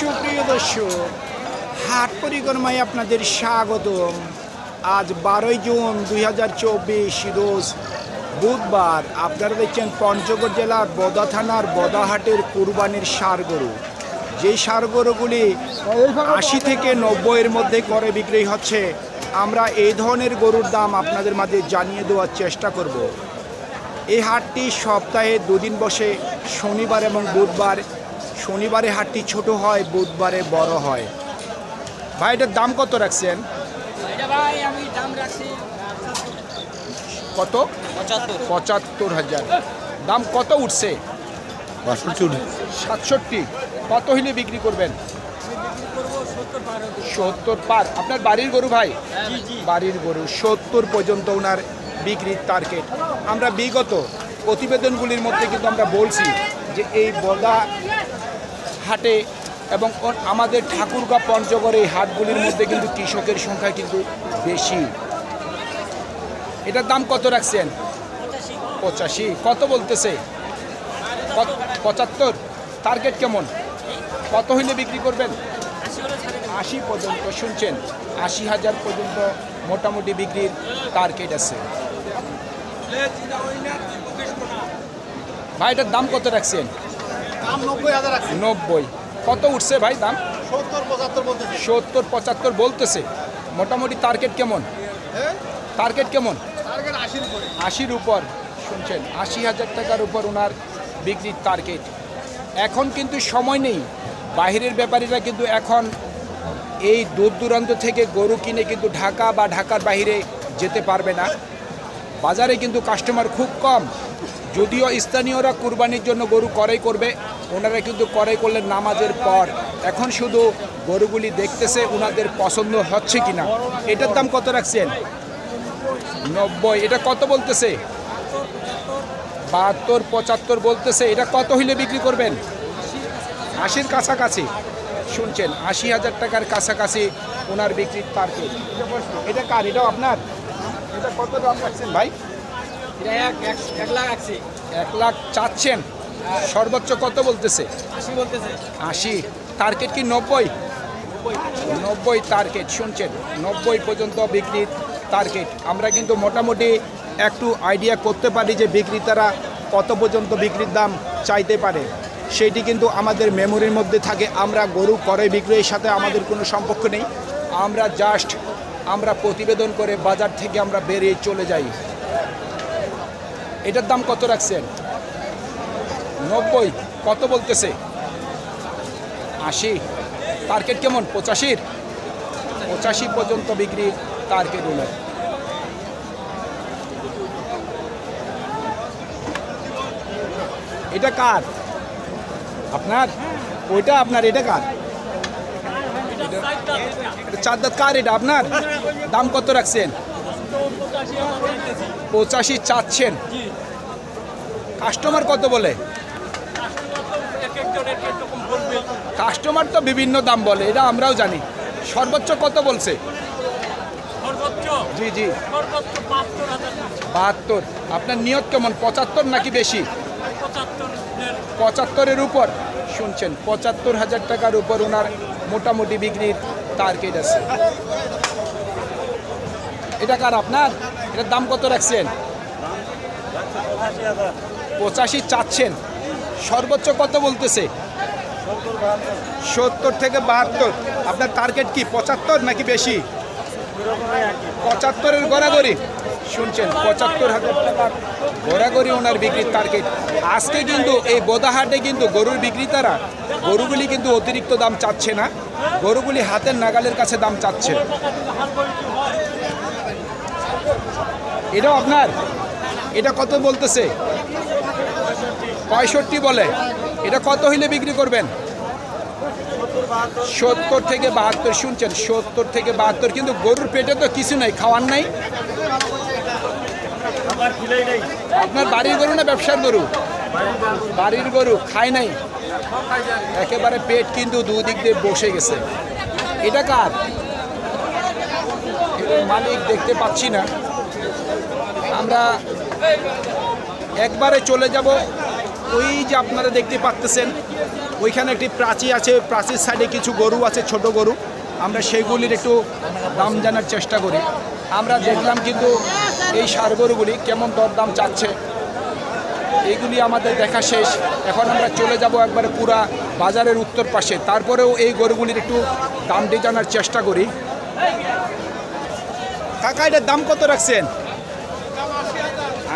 সুপ্রিয় দর্শক, হাট পরিক্রমায় আপনাদের স্বাগতম। আজ বারোই জুন দুই হাজার চব্বিশ রোজ বুধবার আপনারা দেখছেন পঞ্চগড় জেলার বদা থানার বদাহাটের কুরবানির সার গরু যেই সার গরুগুলি আশি থেকে নব্বইয়ের মধ্যে করে বিক্রি হচ্ছে, আমরা এই ধরনের গরুর দাম আপনাদের মাঝে জানিয়ে দেওয়ার চেষ্টা করব। এই হাটটি সপ্তাহে দুদিন বসে, শনিবার এবং বুধবার শনিবারে হাটটি ছোট হয় বুধবারে বড় হয়। ভাই এটার দাম কত রাখছেন? এটা ভাই আমি দাম রাখছি কত? পঁচাত্তর। হাজার। দাম কত উঠছে? সাতষট্টি। কত হইলে বিক্রি করবেন? সত্তর পার। আপনার বাড়ির গরু ভাই? জি জি। বাড়ির গরু। সত্তর পর্যন্ত ওনার বিক্রির টার্গেট আমরা বিগত প্রতিবেদনগুলির মধ্যে কিন্তু আমরা বলছি যে এই বদা হাটে এবং আমাদের ঠাকুরগাঁ পঞ্চগড় এই হাটগুলির মধ্যে কিন্তু কৃষকের সংখ্যা কিন্তু বেশি। এটার দাম কত রাখছেন? পঁচাশি। কত বলতেছে? পঁচাত্তর। টার্গেট কেমন? কত হইলে বিক্রি করবেন? আশি পর্যন্ত। শুনছেন, আশি হাজার পর্যন্ত মোটামুটি বিক্রির টার্গেট আছে। ভাই, এটার দাম কত রাখছেন? নব্বই কত উঠছে ভাই দাম? সত্তর পঁচাত্তর বলতেছে। মোটামুটি টার্গেট কেমন? টার্গেট কেমন? আশির উপর। শুনছেন আশি হাজার টাকার উপর ওনার বিক্রির টার্গেট এখন কিন্তু সময় নেই। বাইরের ব্যাপারীরা কিন্তু এখন এই দূর দূরান্ত থেকে গরু কিনে কিন্তু ঢাকা বা ঢাকার বাইরে যেতে পারবে না। বাজারে কিন্তু কাস্টমার খুব কম। যদিও স্থানীয়রা কুরবানির জন্য গরু ক্রয় করবে, ওনারা কিন্তু ক্রয় করলেন নামাজের পর। এখন শুধু গরুগুলি দেখতেছে ওনাদের পছন্দ হচ্ছে কিনা। এটার দাম কত রাখছেন? নব্বই। এটা কত বলতেছে? বাহাত্তর, পঁচাত্তর বলতেছে। এটা কত হইলে বিক্রি করবেন? আশির কাছাকাছি। শুনছেন, আশি হাজার টাকার কাছাকাছি ওনার বিক্রির টার্গেট এটা কার? এটাও আপনার? এটা কত দাম রাখছেন ভাই? এক লাখ চাচ্ছেন। সর্বোচ্চ কত বলতেছে? আশি টার্গেট কি নব্বই? নব্বই। টার্গেট শুনছেন? নব্বই পর্যন্ত বিক্রির টার্গেট। আমরা কিন্তু মোটামুটি একটু আইডিয়া করতে পারি যে বিক্রেতারা কত পর্যন্ত বিক্রির দাম চাইতে পারে। সেটি কিন্তু আমাদের মেমোরির মধ্যে থাকে। আমরা গরু করে বিক্রয়ের সাথে আমাদের কোনো সম্পর্ক নেই। আমরা জাস্ট আমরা প্রতিবেদন করে বাজার থেকে আমরা বেরিয়ে চলে যাই। এটার দাম কত রাখছেন? নব্বই। কত বলতেছে? আশি। টার্গেট কেমন? পঁচাশির? পঁচাশি পর্যন্ত বিক্রি টার্গেট ওনার এটা কার? আপনার? ওইটা আপনার, এটা কার? চার দাঁত কার এটা আপনার? দাম কত রাখছেন? পঁচাশি চাচ্ছেন। কাস্টমার কত বলে? কাস্টমার তো বিভিন্ন দাম বলে এটা আমরাও জানি। সর্বোচ্চ কত বলছে? জি জি। বাহাত্তর আপনার নিয়ত কেমন? পঁচাত্তর নাকি বেশি? পঁচাত্তরের। উপর। শুনছেন পঁচাত্তর হাজার টাকার উপর ওনার মোটামুটি বিক্রির টার্গেট আছে। এটা কার আপনার? এটার দাম কত রাখছেন? পঁচাশি চাচ্ছেন। সর্বোচ্চ কত বলতেছে? সত্তর থেকে বাহাত্তর। আপনার টার্গেট কি, পঁচাত্তর নাকি বেশি? পঁচাত্তরের গড়াগড়ি। শুনছেন, পঁচাত্তর হাজার টাকার গড়াগড়ি ওনার বিক্রির টার্গেট আজকে কিন্তু এই বোদাহাটে কিন্তু গরুর বিক্রেতারা গরুগুলি কিন্তু অতিরিক্ত দাম চাচ্ছে না। গরুগুলি হাতের নাগালের কাছে দাম চাচ্ছে। এটাও আপনার? এটা কত বলতেছে? পঁয়ষট্টি বলে। এটা কত হইলে বিক্রি করবেন? সত্তর থেকে বাহাত্তর, শুনছেন? সত্তর থেকে বাহাত্তর, কিন্তু গরুর পেটে তো কিছু নাই, খাওয়ার নাই। আপনার বাড়ির গরু না ব্যবসার গরু? বাড়ির গরু, খায় নাই। একেবারে পেট কিন্তু দুদিক দিয়ে বসে গেছে। এটা কার? মালিক দেখতে পাচ্ছি না। আমরা একবারে চলে যাব। ওই যে আপনারা দেখতে পাচ্তেছেন, ওইখানে একটি প্রাচী আছে। প্রাচীর সাইডে কিছু গরু আছে, ছোট গরু। আমরা সেইগুলির একটু দাম জানার চেষ্টা করি। আমরা দেখলাম কিন্তু এই সার গরুগুলি কেমন দরদাম চাচ্ছে। এইগুলি আমাদের দেখা শেষ। এখন আমরা চলে যাব একবারে পুরা বাজারের উত্তর পাশে। তারপরেও এই গরুগুলির একটু দামটি জানার চেষ্টা করি। কাকা, এটার দাম কত রাখছেন?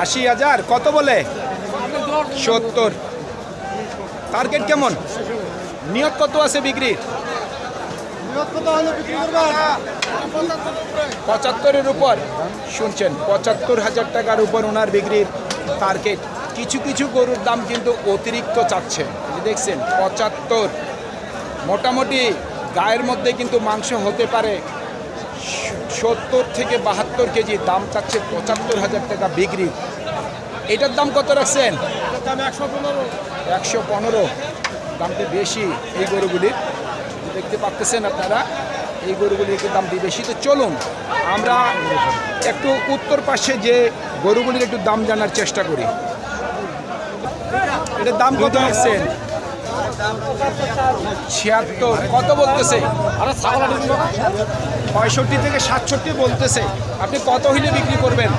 আশি হাজার কত বলে? সত্তর। টার্গেট কেমন? নিয়ত কত আছে বিক্রির পঁচাত্তরের উপর। শুনছেন পঁচাত্তর হাজার টাকার উপর ওনার বিক্রির টার্গেট। কিছু কিছু গরুর দাম কিন্তু অতিরিক্ত চাচ্ছে। দেখছেন পঁচাত্তর। মোটামুটি গায়ের মধ্যে কিন্তু মাংস হতে পারে। সত্তর থেকে বাহাত্তর কেজি, দাম চাচ্ছে পঁচাত্তর হাজার টাকা বিক্রি। এটার দাম কত রাখছেন? একশো পনেরো। দামটি বেশি এই গরুগুলির দেখতে পাচ্ছেন আপনারা, এই গরুগুলির দামটি বেশি তো চলুন, আমরা একটু উত্তর পাশে যে গরুগুলির একটু দাম জানার চেষ্টা করি। এটার দাম কত রাখছেন? ছিয়াত্তর। কত বলতেছে? পঁয়ষট্টি থেকে সাতষট্টি বলতেছে। আপনি কত হইলে বিক্রি করবেন?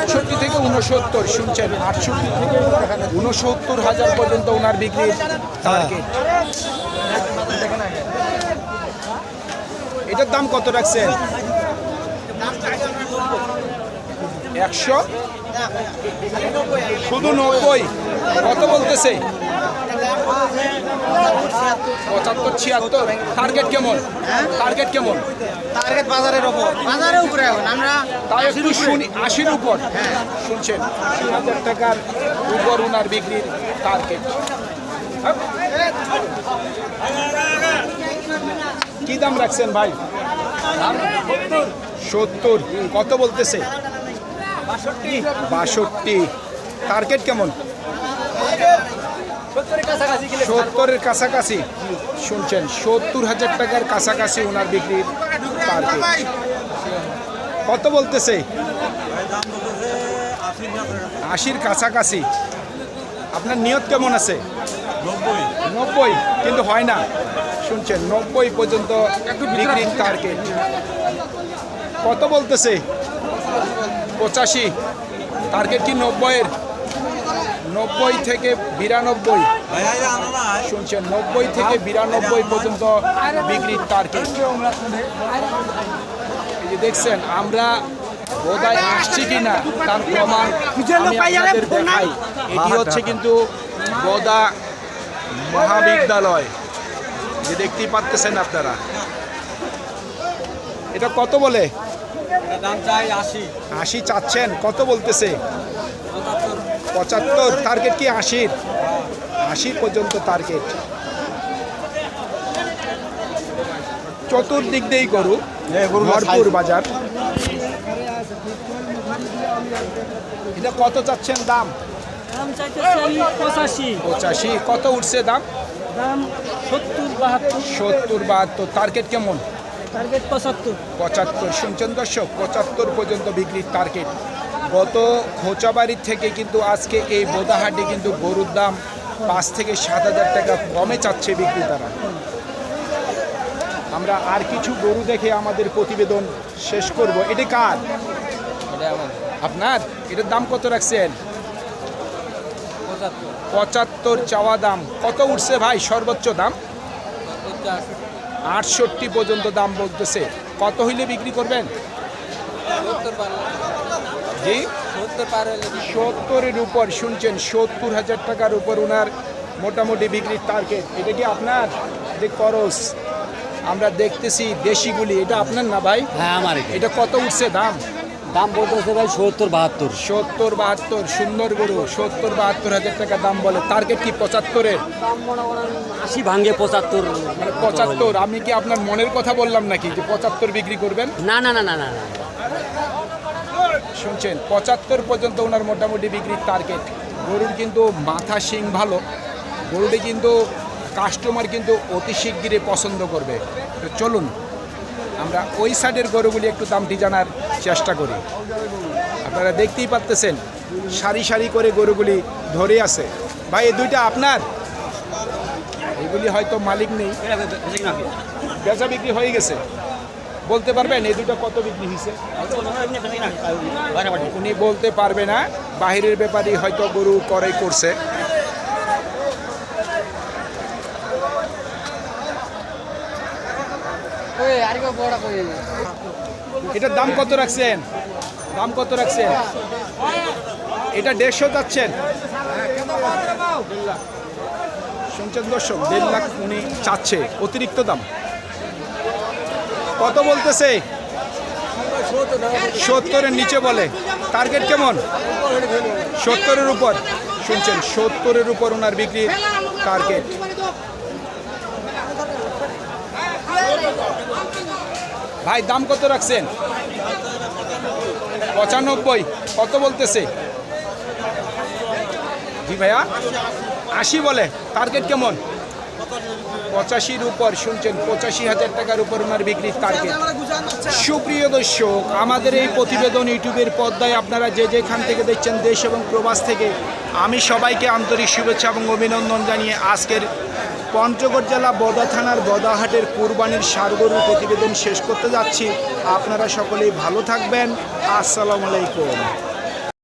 আটষট্টি থেকে উনসত্তর শুনছেন? আটষট্টি থেকে উনসত্তর হাজার পর্যন্ত ওনার বিক্রির টার্গেট এটার দাম কত রাখছেন? একশো? শুধু নব্বই। কত বলতেছে? পঁচাত্তর ছিয়াত্তর। টার্গেট কেমন? টার্গেট কেমন? টার্গেট বাজারের ওপর। বাজারের উপরে এখন আমরা তাও একটু শুনি আশির উপর। শুনছেন? আশি হাজার টাকার উপর ওনার বিক্রির টার্গেট কি দাম রাখছেন ভাই? সত্তর। কত বলতেছে? বাষট্টি। টার্গেট কেমন? সত্তরের কাছাকাছি শুনছেন সত্তর হাজার টাকার কাছাকাছি ওনার বিক্রির কত বলতেছে? আশির কাছাকাছি। আপনার নিয়ত কেমন আছে? নব্বই। কিন্তু হয় না। শুনছেন নব্বই পর্যন্ত বিক্রির টার্গেট কত বলতেছে? পঁচাশি। টার্গেট কি নব্বইয়ের? নব্বই থেকে বিরানব্বই। শুনছেন নব্বই থেকে বিরানব্বই পর্যন্ত বিক্রির টার্গেট এই যে দেখছেন আমরা বোধহয় আসছি কিনা তার প্রমাণ আপনাদের দেখাই। এটি হচ্ছে কিন্তু বোদা মহাবিদ্যালয়। যে দেখতেই পাচ্ছেন আপনারা। এটা কত বলে? দাম চাই আশি। আশি চাচ্ছেন কত বলতেছে? পঁচাত্তর টার্গেট কি? আশির। আশি পর্যন্ত টার্গেট চতুর্দিক দিয়েই গরু। ভরপুর বাজার। এটা কত চাচ্ছেন দাম? পঁচাশি। পঁচাশি। কত উঠছে দাম? দাম সত্তর বাহাত্তর। সত্তর বাহাত্তর। টার্গেট কেমন? টার্গেট পঁচাত্তর। পঁচাত্তর। শুনছেন দর্শক পঁচাত্তর পর্যন্ত বিক্রির টার্গেট গত খোঁচাবাড়ির থেকে কিন্তু আজকে এই বোদাহাটে কিন্তু গরুর দাম পাঁচ থেকে সাত হাজার টাকা কমে চাচ্ছে বিক্রেতারা। আমরা আর কিছু গরু দেখে আমাদের প্রতিবেদন শেষ করব। এটি কার? আপনার? এটার দাম কত রাখছেন? পঁচাত্তর। চাওয়া দাম। কত উঠছে ভাই? সর্বোচ্চ দাম? আটষট্টি পর্যন্ত দাম বলতেছে। কত হইলে বিক্রি করবেন? জি? সত্তরের উপর শুনছেন সত্তর হাজার টাকার উপর ওনার মোটামুটি বিক্রির টার্গেট এটা কি আপনার? যে করস আমরা দেখতেছি দেশিগুলি এটা আপনার না ভাই? হ্যাঁ আমার এটা কত উঠছে দাম? দাম বলতেছে ভাই সত্তর বাহাত্তর। সত্তর বাহাত্তর সুন্দর গরু সত্তর বাহাত্তর হাজার টাকা দাম বলে। টার্গেট কি পঁচাত্তরের আশি ভাঙ্গে পঁচাত্তর। মানে পঁচাত্তর আমি কি আপনার মনের কথা বললাম নাকি যে পঁচাত্তর বিক্রি করবেন? না না না না না না। শুনছেন, পঁচাত্তর পর্যন্ত ওনার মোটামুটি বিক্রির টার্গেট গরুর কিন্তু মাথা শিং ভালো। গরুটি কিন্তু কাস্টমার কিন্তু অতি শিগগিরই পছন্দ করবে। তো চলুন, আমরা ওই সাইডের গরুগুলি একটু দামটি জানার চেষ্টা করি। আপনারা দেখতেই পাচ্তেছেন সারি সারি করে গরুগুলি ধরে আছে। ভাই, এই দুইটা আপনার? এগুলি হয়তো মালিক নেই। বেচা বিক্রি হয়ে গেছে। বলতে পারবেন? এই দুটো কত বিক্রি হয়েছে উনি বলতে পারবে না। বাহিরের ব্যাপারই হয়তো গরু ক্রয় করছে। এটার দাম কত রাখছেন? দাম কত রাখছেন? এটা দেড়শো যাচ্ছেন শুনছেন দর্শক দেড় লাখ উনি চাচ্ছে। অতিরিক্ত দাম। কত বলতেছে? সত্তরের নিচে বলে। টার্গেট কেমন? সত্তরের উপর। শুনছেন, সত্তরের উপর ওনার বিক্রি টার্গেট ভাই, দাম কত রাখছেন? পঁচানব্বই। কত বলতেছে? জি ভাইয়া। আশি বলে। টার্গেট কেমন? পঁচাশির উপর, শুনছেন, পঁচাশি হাজার টাকার উপর ওনার বিক্রির টার্গেট সুপ্রিয় দর্শক, আমাদের এই প্রতিবেদন ইউটিউবের পর্দায় আপনারা যে যেখান থেকে দেখছেন, দেশ এবং প্রবাস থেকে, আমি সবাইকে আন্তরিক শুভেচ্ছা এবং অভিনন্দন জানিয়ে আজকের পঞ্চগড় জেলা বদা থানার বদাহাটের কুরবানির সারগরুর প্রতিবেদন শেষ করতে যাচ্ছি। আপনারা সকলেই ভালো থাকবেন। আসসালামু আলাইকুম।